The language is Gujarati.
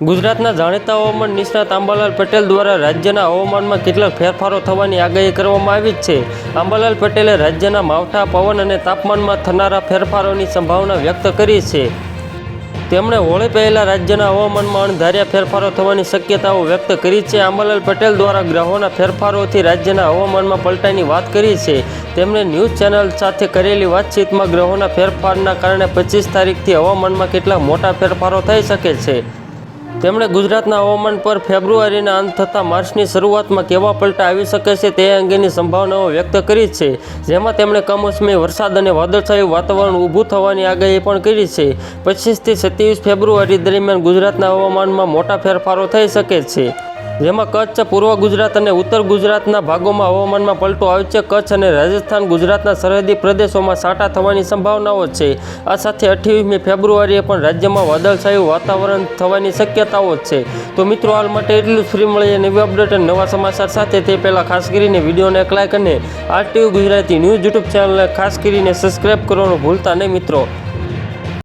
ગુજરાતના જાણીતા હવામાન નિષ્ણાત આંબાલાલ પટેલ દ્વારા રાજ્યના હવામાનમાં કેટલાક ફેરફારો થવાની આગાહી કરવામાં આવી છે. આંબાલાલ પટેલે રાજ્યના માવઠા, પવન અને તાપમાનમાં થનારા ફેરફારોની સંભાવના વ્યક્ત કરી છે. તેમણે હોળી પહેલાં રાજ્યના હવામાનમાં અણધાર્યા ફેરફારો થવાની શક્યતાઓ વ્યક્ત કરી છે. આંબાલાલ પટેલ દ્વારા ગ્રહોના ફેરફારોથી રાજ્યના હવામાનમાં પલટાની વાત કરી છે. તેમણે ન્યૂઝ ચેનલ સાથે કરેલી વાતચીતમાં ગ્રહોના ફેરફારના કારણે પચીસ તારીખથી હવામાનમાં કેટલા મોટા ફેરફારો થઈ શકે છે. તેમણે ગુજરાતના હવામાન પર ફેબ્રુઆરીના અંત થતાં માર્ચની શરૂઆતમાં કેવા પલટા આવી શકે છે તે અંગેની સંભાવનાઓ વ્યક્ત કરી છે, જેમાં તેમણે કમોસમી વરસાદ અને વાદળછાયું વાતાવરણ ઊભું થવાની આગાહી પણ કરી છે. પચીસથી સત્યાવીસ ફેબ્રુઆરી દરમિયાન ગુજરાતના હવામાનમાં મોટા ફેરફારો થઈ શકે છે. જેમાં કચ્છ, પૂર્વ ગુજરાત અને ઉત્તર ગુજરાતના ભાગોમાં હવામાનમાં પલટો આવે છે. કચ્છ અને રાજસ્થાન ગુજરાતના સરહદી પ્રદેશોમાં સાટા થવાની સંભાવનાઓ છે. આ સાથે અઠ્યાવીસમી ફેબ્રુઆરીએ પણ રાજ્યમાં વાદળછાયું વાતાવરણ થવાની શક્યતાઓ છે. તો મિત્રો, હાલ માટે એટલું ફ્રી મળીએ નવી અપડેટ અને નવા સમાચાર સાથે. તે પહેલાં ખાસ કરીને વિડીયોને એક લાઇક અને આરટીવી ગુજરાતી ન્યૂઝ યુટ્યુબ ચેનલને ખાસ કરીને સબસ્ક્રાઈબ કરવાનું ભૂલતા નહીં મિત્રો.